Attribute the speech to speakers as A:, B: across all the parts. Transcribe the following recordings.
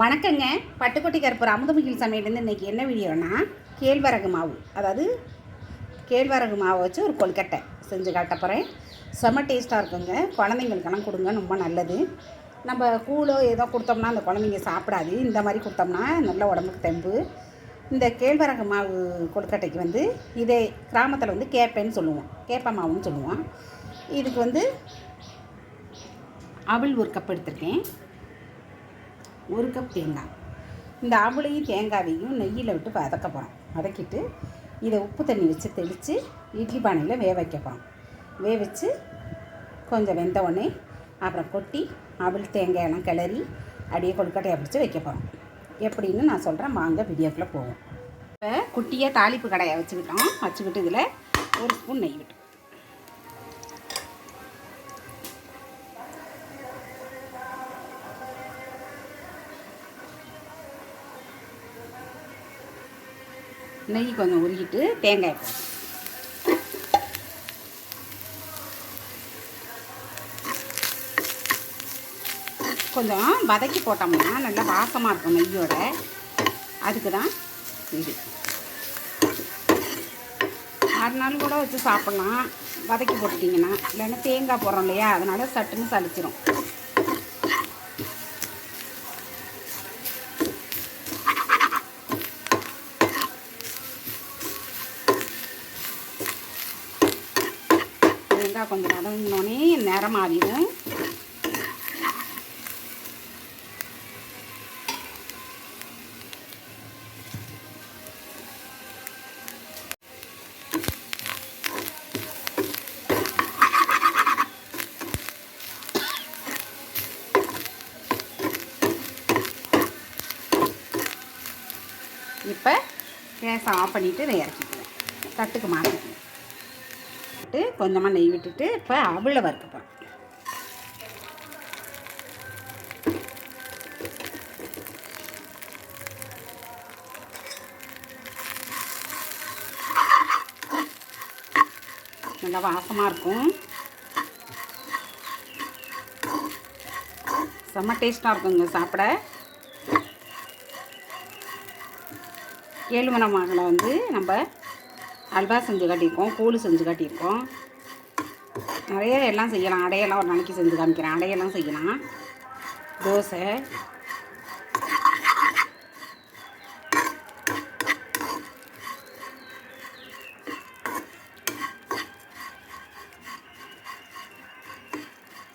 A: வணக்கங்க. பட்டுக்கோட்டை கருப்பூர் அமுதமுகில் சமையலேருந்து இன்றைக்கி என்ன வீடியோனா கேழ்வரகு மாவு. அதாவது கேழ்வரகு மாவை வச்சு ஒரு கொழுக்கட்டை செஞ்சு காட்ட போகிறேன் செம்ம டேஸ்ட்டாக இருக்குங்க. குழந்தைங்களுக்கெல்லாம் கொடுங்க ரொம்ப நல்லது. நம்ம கூழோ ஏதோ கொடுத்தோம்னா அந்த குழந்தைங்க சாப்பிடாது. இந்த மாதிரி கொடுத்தோம்னா நல்ல உடம்புக்கு தெம்பு. இந்த கேழ்வரகு மாவு கொழுக்கட்டைக்கு வந்து இதே கிராமத்தில் வந்து கேப்பேன்னு சொல்லுவோம். கேப்ப மாவுன்னு சொல்லுவோம். இதுக்கு வந்து அவள் ஒரு கப் எடுத்திருக்கேன். ஒரு கப் தேங்காய். இந்த ஆம்பளையும் தேங்காயையும் நெய்யில் விட்டு வதக்க போகிறோம் வதக்கிட்டு இதை உப்பு தண்ணி வச்சு தெளித்து இட்லி பானையில் வேக வைக்க போகிறோம் வேக வச்சு கொஞ்சம் வெந்த உடனே அப்புறம் கொட்டி அவள் தேங்காயெல்லாம் கிளறி அப்படியே கொழுக்கட்டையை பிடிச்சி வைக்க போகிறோம் எப்படின்னு நான் சொல்கிறேன் வாங்க வீடியோக்குள்ளே போவோம். இப்போ குட்டியாக தாளிப்பு கடையை வச்சுக்கிட்டோம். வச்சுக்கிட்டு இதில் ஒரு ஸ்பூன் நெய் விட்டு நெய் கொஞ்சம் உருகிட்டு தேங்காய் கொஞ்சம் வதக்கி போட்டோம்னா நல்லா வாசமாக இருக்கும் நெய்யோட. அதுக்கு தான் இது. மறுநாள் கூட வச்சு சாப்பிட்லாம். வதக்கி போட்டுட்டிங்கன்னா. இல்லைன்னா தேங்காய் போடுறோம் இல்லையா? அதனால் சட்டுன்னு சளிச்சிரும். வதங்கினோடனே நிறம் இப்போ கேஸை ஆஃப் பண்ணிவிட்டு இதை இறக்கிக்குவேன். தட்டுக்கு மாற்றிக்குவேன் விட்டு கொஞ்சமாக நெய் விட்டுட்டு இப்போ அவளை வறுத்துப்பேன். நல்லா வாசமாக இருக்கும். செம்ம டேஸ்ட்டாக இருக்குங்க சாப்பிட. ஏழுமலை மாவில் வந்து நம்ம அல்வா செஞ்சு காட்டியிருக்கோம் கூழ் செஞ்சு காட்டியிருக்கோம். நிறைய எல்லாம் செய்யலாம். அடையெல்லாம் ஒரு நாளைக்கு செஞ்சு காமிக்கிறேன். அடையெல்லாம் செய்யலாம். தோசை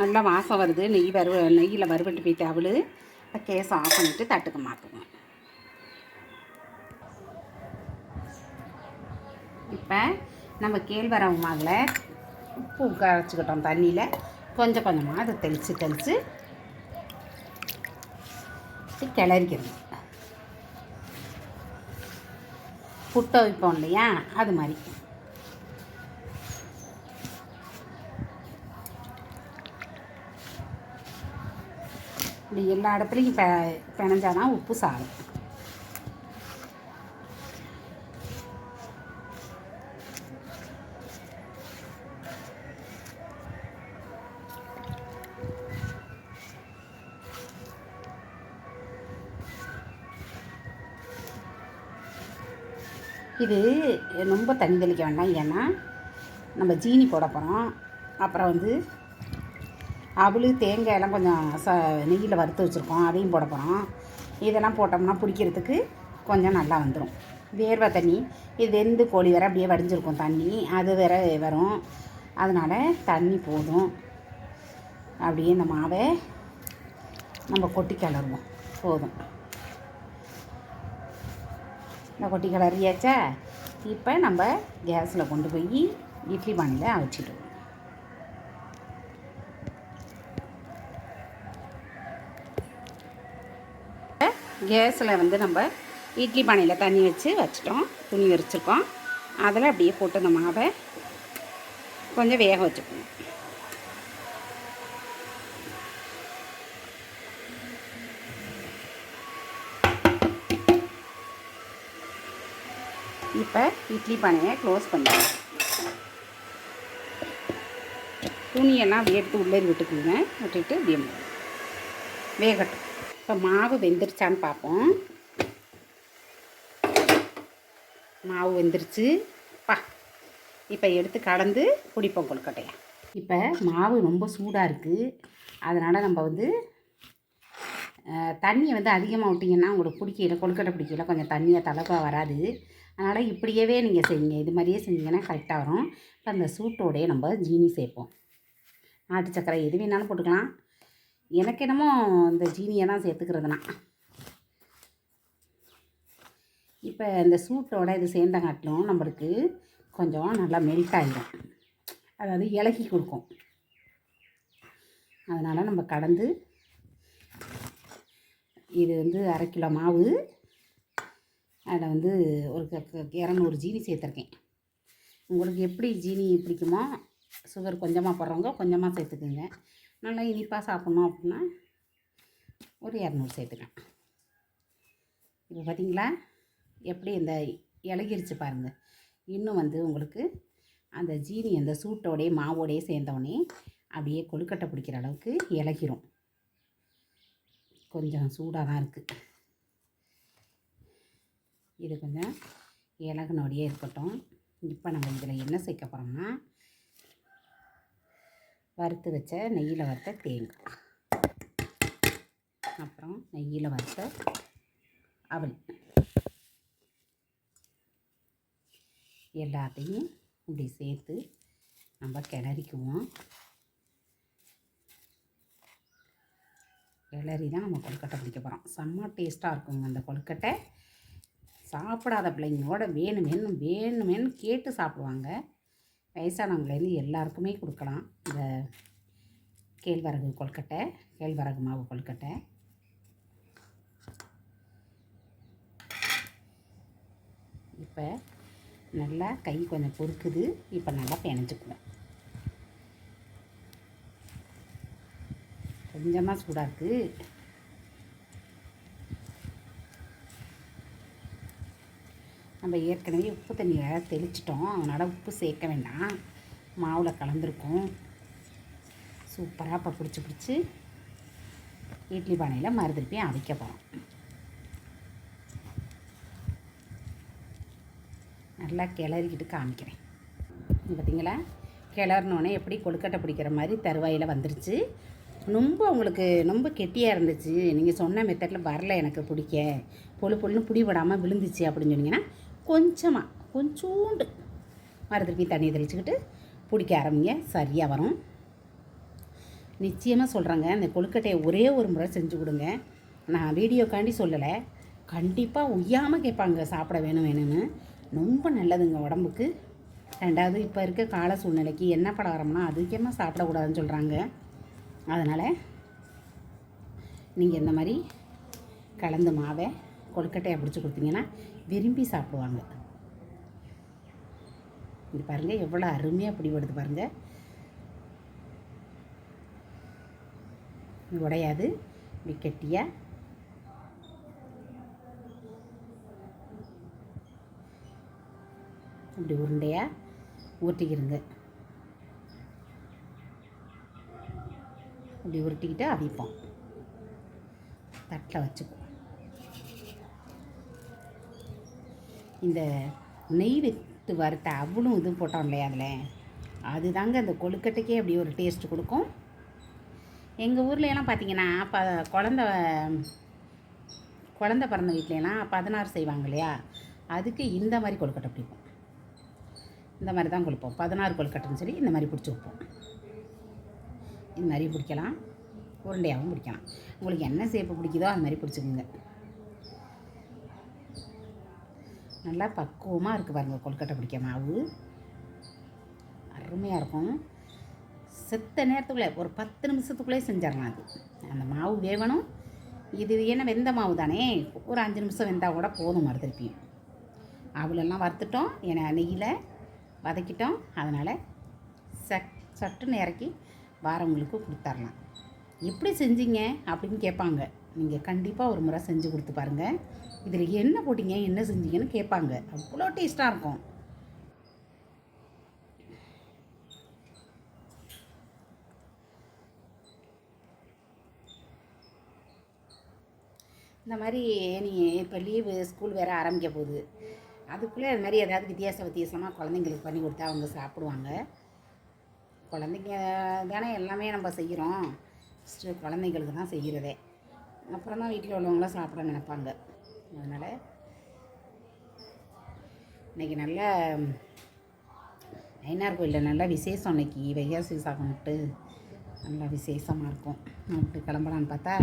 A: நல்லா வாசம் வருது. நெய் வறு நெய்யில் வறுவட்டு போயிட்டு அவள். கேஸை ஆஃப் பண்ணிவிட்டு தட்டுக்கு மாற்றுவோம் இப்போ நம்ம கேழ்வரகு மாவில் உப்பு கரைச்சிக்கிட்டோம் தண்ணியில். கொஞ்சம் கொஞ்சமாக அதை தெளித்து தெளித்து கிளறிக்கணும். புட்டை வைப்போம் இல்லையா? அது மாதிரி. இப்படி எல்லா இடத்துலையும் பெ பிணைஞ்சாதான் உப்பு சாரும் இது ரொம்ப தண்ணி தெளிக்க வேண்டாம். ஏன்னா நம்ம ஜீனி போட போகிறோம் அப்புறம் வந்து அவளு தேங்காய் எல்லாம் கொஞ்சம் ச நெய்யில் வறுத்து வச்சுருக்கோம். அதையும் போட போகிறோம் இதெல்லாம் போட்டோம்னா பிடிக்கிறதுக்கு கொஞ்சம் நல்லா வந்துடும் வேர்வை தண்ணி இது வெந்து கோழி வேறு அப்படியே வடிஞ்சிருக்கும் தண்ணி. அது வேற வரும். அதனால் தண்ணி போதும். அப்படியே இந்த மாவை நம்ம கொட்டி கிளறுவோம். போதும். இந்த கொட்டி கிளறியாச்சா? இப்போ நம்ம கேஸில் கொண்டு போய் இட்லி பானையில் அவிச்சிடுவோம். கேஸில் வந்து நம்ம இட்லி பானையில் தண்ணி வச்சு வச்சிட்டோம். துணி விரிச்சிருக்கோம். அதில் அப்படியே போட்டு அந்த மாவை கொஞ்சம் வேக வச்சுக்கணும். இப்போ இட்லி பானையை க்ளோஸ் பண்ணிடுவோம் துணியெல்லாம் எடுத்து உள்ளே விட்டுக்குங்க. விட்டுட்டு அப்படியே வேகட்டும். இப்போ மாவு வெந்துருச்சான்னு பார்ப்போம். மாவு வெந்துருச்சு. பா. இப்போ எடுத்து கலந்து பிடிப்போம் கொழுக்கட்டையை. இப்போ மாவு ரொம்ப சூடாக இருக்குது அதனால் நம்ம வந்து தண்ணியை வந்து அதிகமாக விட்டிங்கன்னா உங்களுக்கு பிடிக்கல கொழுக்கட்டை பிடிக்கல கொஞ்சம் தண்ணியை தலைப்பாக வராது. அதனால் இப்படியவே நீங்கள் செய்யுங்க. இது மாதிரியே செஞ்சீங்கன்னா கரெக்டாக வரும். இப்போ அந்த சூட்டோடையே நம்ம ஜீனி சேர்ப்போம். நாட்டு சக்கரை எது வேணாலும் போட்டுக்கலாம். எனக்கு என்னமோ இந்த ஜீனியை தான் சேர்த்துக்கிறதுனா. இப்போ இந்த சூட்டோட இது சேர்ந்தங்காட்டிலும் நம்மளுக்கு கொஞ்சம் நல்லா மெல்ட் ஆகிடும் அதாவது இலகி கொடுக்கும். அதனால் நம்ம கடந்து இது வந்து அரை கிலோ மாவு அதில் வந்து ஒரு க- க- இரநூறு ஜீனி சேர்த்துருக்கேன். உங்களுக்கு எப்படி ஜீனி பிடிக்குமோ சுகர் கொஞ்சமாக போடுறவங்க கொஞ்சமாக சேர்த்துக்குங்க. நல்லா இனிப்பாக சாப்பிட்ணும் அப்படின்னா ஒரு இரநூறு சேர்த்துக்கலாம். இப்போ பார்த்தீங்களா? எப்படி இந்த இலகிருச்சு பாருங்கள் இன்னும் வந்து உங்களுக்கு அந்த ஜீனி அந்த சூட்டோடைய மாவோடையே சேர்ந்தோடனே அப்படியே கொழுக்கட்டை பிடிக்கிற அளவுக்கு இலகிரும். கொஞ்சம் சூடாக தான் இருக்குது இது கொஞ்சம் இலகுனோடையே இருக்கட்டும். இப்போ நம்ம இதில் என்ன சேர்க்க போகிறோம்னா வறுத்து வச்ச நெய்யில் வறுத்த தேங்காய். அப்புறம் நெய்யில் வறுத்த அவல். எல்லாத்தையும் இப்படி சேர்த்து நம்ம கிளறிக்குவோம். கிளறி தான் நம்ம கொழுக்கட்டை பிடிக்க போகிறோம் செம்ம டேஸ்ட்டாக இருக்குங்க அந்த கொழுக்கட்டை. சாப்பிடாத பிள்ளைங்களோட வேணும் வேணும் வேணுமேனு கேட்டு சாப்பிடுவாங்க. வயசானவங்கலேருந்து எல்லாருக்குமே கொடுக்கலாம். இந்த கேழ்வரகு கொழுக்கட்டை கேழ்வரகு மாவு கொழுக்கட்டை இப்போ நல்லா கை கொஞ்சம் பொறுக்குது. இப்போ நல்லா பிணைஞ்சுக்குவோம் கொஞ்சமாக சூடாக இருக்குது நம்ம ஏற்கனவே உப்பு தண்ணியை தெளிச்சிட்டோம். அதனால் உப்பு சேர்க்க வேண்டாம். மாவில் கலந்துருக்கும். சூப்பராக இப்போ பிடிச்சி பிடிச்சி இட்லி பானையில் மறுதிருப்பி அவிக்க போகிறோம் நல்லா கிளறிக்கிட்டு காமிக்கிறேன். பார்த்தீங்களா கிளறினோடனே எப்படி கொழுக்கட்டை பிடிக்கிற மாதிரி தருவாயில் வந்துருச்சு. ரொம்ப உங்களுக்கு ரொம்ப கெட்டியாக இருந்துச்சு. நீங்கள் சொன்ன மெத்தடில் வரல எனக்கு பிடிக்க. பொழு பொழுன்னு பிடிபடாமல் விழுந்துச்சு அப்படின்னு சொன்னீங்கன்னா கொஞ்சமாக கொஞ்சோண்டு. மறுதிருப்பி தண்ணியை தெளிச்சுக்கிட்டு பிடிக்க ஆரம்பிங்க. சரியாக வரும். நிச்சயமாக சொல்கிறேங்க அந்த கொழுக்கட்டையை ஒரே ஒரு முறை செஞ்சு கொடுங்க. நான் வீடியோக்காண்டி சொல்லலை. கண்டிப்பாக உய்யாமல் கேட்பாங்க சாப்பிட வேணும் வேணும்னு. ரொம்ப நல்லதுங்க உடம்புக்கு. ரெண்டாவது இப்போ இருக்க கால சூழ்நிலைக்கு என்ன பலகாரம்னா அதிகமாக சாப்பிடக்கூடாதுன்னு சொல்கிறாங்க அதனால் நீங்கள் இந்த மாதிரி கலந்து மாவை கொழுக்கட்டையை பிடிச்சி கொடுத்தீங்கன்னா விரும்பி சாப்பிடுவாங்க. இது பாருங்கள் எவ்வளோ அருமையாக பிடிபடுது பாருங்கள் உடையாது இப்படி கெட்டியாக இப்படி உருண்டையாக ஊற்றிக்கிருங்க. இப்படி உருட்டிக்கிட்டு அவிப்போம். தட்டில் வச்சுக்குவோம். இந்த நெய் வித்து வறுத்த அவளும் இதுவும் போட்டோம் இல்லையா அதில்? அதுதாங்க அந்த கொழுக்கட்டைக்கே அப்படி ஒரு டேஸ்ட் கொடுக்கும். எங்கள் ஊர்ல எல்லாம் பார்த்தீங்கன்னா ப குழந்த குழந்த பிறந்த வீட்லலாம் பதினாறு செய்வாங்க இல்லையா? அதுக்கு இந்த மாதிரி கொழுக்கட்டை பிடிப்போம். இந்த மாதிரி தான் கொடுப்போம் பதினாறு கொழுக்கட்டைன்னு சொல்லி இந்த மாதிரி பிடிச்சி வைப்போம். இந்த மாதிரி பிடிக்கலாம். உருண்டையாகவும் பிடிக்கலாம். உங்களுக்கு என்ன சேப்பு பிடிக்குதோ அது மாதிரி பிடிச்சிக்கோங்க. நல்லா பக்குவமாக இருக்குது பாருங்கள் கொழுக்கட்டை பிடிக்க மாவு. அருமையாக இருக்கும். செத்த நேரத்துக்குள்ளே ஒரு பத்து நிமிஷத்துக்குள்ளே செஞ்சிடலாம் அது. அந்த மாவு வேகணும் இது என்ன வெந்த மாவு தானே? ஒரு அஞ்சு நிமிஷம் வெந்தால் கூட போதும் மறு திருப்பியும் அவளெல்லாம் வறுத்துட்டோம் ஏன்னா நெய்யில் வதக்கிட்டோம். அதனால் சட் சட்டுன்னு இறக்கி வாரவங்களுக்கு கொடுத்துர்லாம். எப்படி செஞ்சீங்க அப்படின்னு கேட்பாங்க. நீங்கள் கண்டிப்பாக ஒரு முறை செஞ்சு கொடுத்து பாருங்கள் இதில் என்ன போட்டீங்க என்ன செஞ்சீங்கன்னு கேட்பாங்க. அவ்வளோ டேஸ்ட்டாக இருக்கும். இந்த மாதிரி நீ இப்போ லீவு ஸ்கூல் வேறு ஆரம்பிக்க போகுது. அதுக்குள்ளே அது மாதிரி ஏதாவது வித்தியாச வித்தியாசமாக குழந்தைங்களுக்கு பண்ணி கொடுத்தா அவங்க சாப்பிடுவாங்க. குழந்தைங்க தானே எல்லாமே நம்ம செய்கிறோம் ஃபஸ்ட்டு குழந்தைங்களுக்கு தான் செய்கிறதே அப்புறம் தான் வீட்டில் உள்ளவங்களாம் சாப்பிட நினைப்பாங்க. அதனால் இன்றைக்கி நல்ல ஐநார் கோயிலில் நல்ல விசேஷம் இன்றைக்கி வைகாசி சாப்பிட்டு நல்லா விசேஷமாக இருக்கும். அப்படி கிளம்பலான்னு பார்த்தா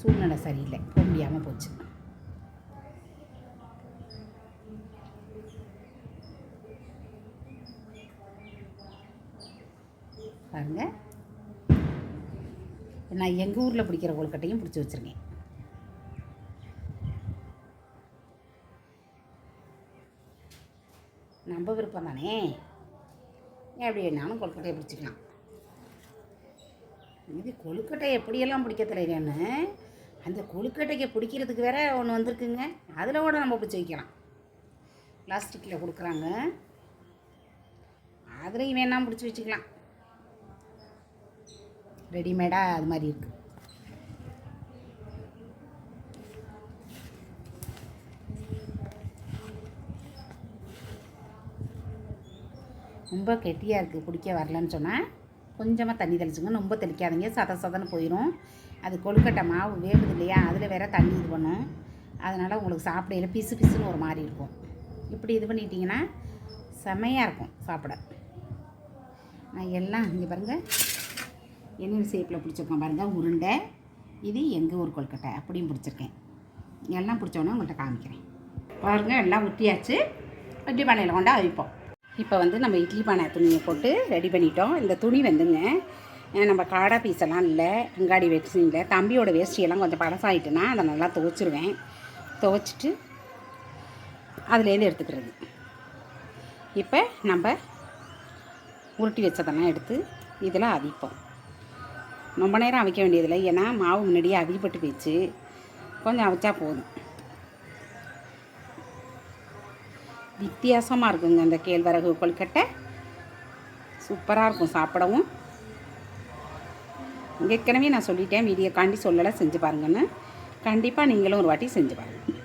A: சூழ்நிலை சரியில்லை. போக முடியாமல் போச்சு. பாருங்கள் நான் எங்கள் ஊரில் பிடிக்கிற கொழுக்கட்டையும் பிடிச்சி வச்சுருக்கேன். நம்ம விருப்பம் தானே? எப்படி வேணாலும் கொழுக்கட்டையை பிடிச்சிக்கலாம்? இது கொழுக்கட்டை எப்படியெல்லாம் பிடிக்க தெரியலன்னு அந்த கொழுக்கட்டைக்கு பிடிக்கிறதுக்கு வேற ஒன்று வந்திருக்குங்க. அதில் கூட நம்ம பிடிச்சி வைக்கலாம். பிளாஸ்டிக்கில் கொடுக்குறாங்க. அதுலேயும் வேணாம் பிடிச்சி வச்சுக்கலாம். ரெடிமேடாக அது மாதிரி இருக்குது ரொம்ப கெட்டியாக இருக்குது பிடிக்க வரலன்னு சொன்னால் கொஞ்சமாக தண்ணி தெளிச்சுங்க ரொம்ப தெளிக்காதீங்க சத சதன்னு போயிடும் அது கொழுக்கட்டை மாவு வேகுது இல்லையா அதில் வேற தண்ணி இது பண்ணும். அதனால் உங்களுக்கு சாப்பிடையில பிசு பிசுன்னு ஒரு மாதிரி இருக்கும். இப்படி இது பண்ணிட்டீங்கன்னா செமையாக இருக்கும் சாப்பிட. நான் எல்லாம் இங்கே பாருங்கள் என்ன ஷேப்பில் பிடிச்சிருக்கேன் பாருங்கள் உருண்டை. இது எங்கள் ஊர் கொல்கட்டை அப்படியும் பிடிச்சிருக்கேன். எல்லாம் பிடிச்சோன்னே உங்கள்கிட்ட காமிக்கிறேன். பாருங்கள் எல்லாம் ஒட்டியாச்சு. இட்லி பானையில் கொண்டா அவிப்போம். இப்போ வந்து நம்ம இட்லி பானை துணியை போட்டு ரெடி பண்ணிட்டோம். இந்த துணி வந்துங்க நம்ம காடா பீஸெல்லாம் இல்லை அங்காடி வேஷ்டி இல்லை தம்பியோட வேஷ்டியெல்லாம் கொஞ்சம் பழசாயிட்டுனா அதை நல்லா துவைச்சிருவேன். துவைச்சிட்டு அதுலேருந்து எடுத்துக்கிறது. இப்போ நம்ம உருட்டி வச்சதெல்லாம் எடுத்து இதில் அவிப்போம். ரொம்ப நேரம் அவிக்க வேண்டியதில்லை. ஏன்னா மாவு முன்னாடியே அவிப்பட்டு போயிடுச்சு. கொஞ்சம் அவிச்சா போதும். வித்தியாசமாக இருக்குங்க இந்த கேழ்வரகு கொழுக்கட்டை. சூப்பராக இருக்கும் சாப்பிடவும். ஏற்கனவே நான் சொல்லிட்டேன் வீடியோ காண்டி சொல்லலை செஞ்சு பாருங்கன்னு. கண்டிப்பாக நீங்களும் ஒரு வாட்டி செஞ்சு பாருங்கள்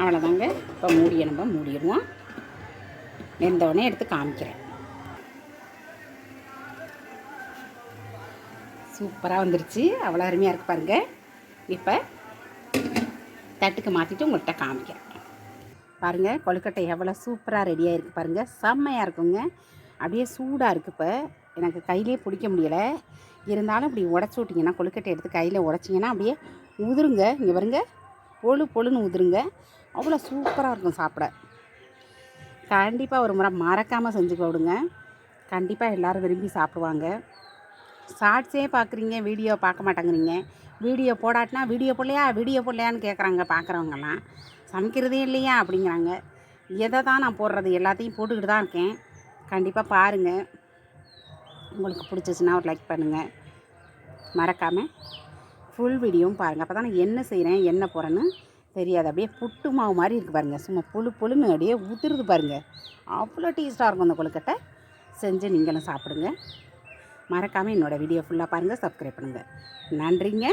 A: அவ்வளோதாங்க இப்போ மூடியை நம்ம மூடிடுவோம். வெந்தவொடனே எடுத்து காமிக்கிறேன். சூப்பராக வந்துருச்சு. அவ்வளோ அருமையாக இருக்கு பாருங்கள் இப்போ தட்டுக்கு மாற்றிட்டு உங்கள்கிட்ட காமிக்கிறேன். பாருங்கள் கொழுக்கட்டை எவ்வளோ சூப்பராக ரெடியாக இருக்குது பாருங்கள் செம்மையாக இருக்குங்க. அப்படியே சூடாக இருக்குது இப்போ. எனக்கு கையிலே பிடிக்க முடியலை. இருந்தாலும் இப்படி உடச்சி விட்டிங்கன்னா கொழுக்கட்டை எடுத்து கையில் உடச்சிங்கன்னா அப்படியே உதிருங்க. இங்கே பாருங்க பொழு பொழுன்னு உதிருங்க. அவ்வளோ சூப்பராக இருக்கும் சாப்பிட. கண்டிப்பாக ஒரு முறை மறக்காமல் செஞ்சு கொடுங்க கண்டிப்பாக எல்லோரும் விரும்பி சாப்பிடுவாங்க. ஷார்ட்ஸே பார்க்குறீங்க வீடியோ பார்க்க மாட்டேங்கிறீங்க. வீடியோ போடாட்டினா வீடியோ போடலையா? வீடியோ போடலையான்னு கேட்குறாங்க பார்க்குறவங்கலாம் சமைக்கிறதே இல்லையா? அப்படிங்கிறாங்க. எதை தான் நான் போடுறது? எல்லாத்தையும் போட்டுக்கிட்டு தான் இருக்கேன். கண்டிப்பாக பாருங்கள் உங்களுக்கு பிடிச்சிச்சின்னா ஒரு லைக் பண்ணுங்கள் மறக்காமல் ஃபுல் வீடியோவும் பாருங்கள் அப்போ தான் நான் என்ன செய்கிறேன் என்ன போகிறேன்னு தெரியாது. அப்படியே புட்டு மாவு மாதிரி இருக்குது பாருங்கள் சும்மா புழு புழுன்னு அப்படியே உதிருது பாருங்கள் அவ்வளோ டேஸ்ட்டாக இருக்கும் அந்த கொழுக்கட்டை. செஞ்சு நீங்களும் சாப்பிடுங்க. மறக்காமல் என்னோடய வீடியோ ஃபுல்லாக பாருங்கள் சப்ஸ்கிரைப் பண்ணுங்கள் நன்றிங்க.